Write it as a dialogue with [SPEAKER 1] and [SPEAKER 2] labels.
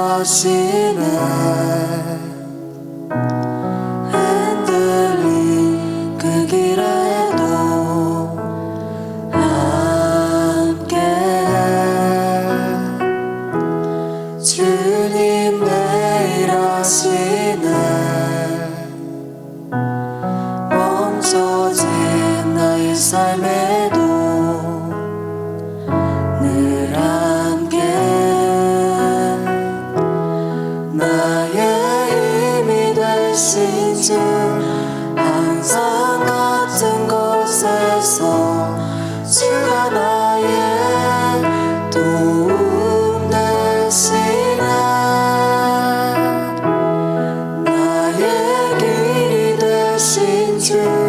[SPEAKER 1] 하시네 흔들린 그 길에도 함께 주님 내일 하시네. 멈춰진 나의 삶에도 계시지 항상 같은 곳에서 주가 나의 도움 되시네 나의 길이 되신 주